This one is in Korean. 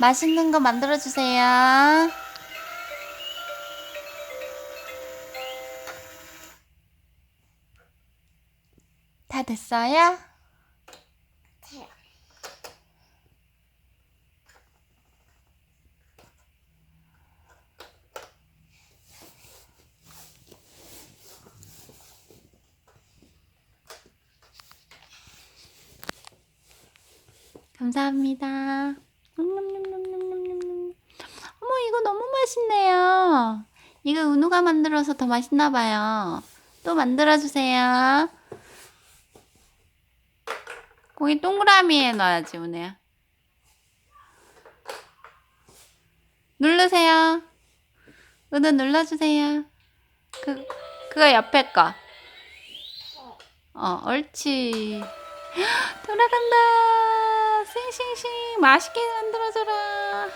맛있는 거 만들어주세요. 다 됐어요? 감사합니다. 냠 맛있네요. 이거 은우가 만들어서 더 맛있나 봐요. 또 만들어주세요. 거기 동그라미에 넣어야지, 은우야. 누르세요. 은우 눌러주세요. 그, 그거 옆에 거. 어, 옳지. 돌아간다. 싱싱싱. 맛있게 만들어줘라.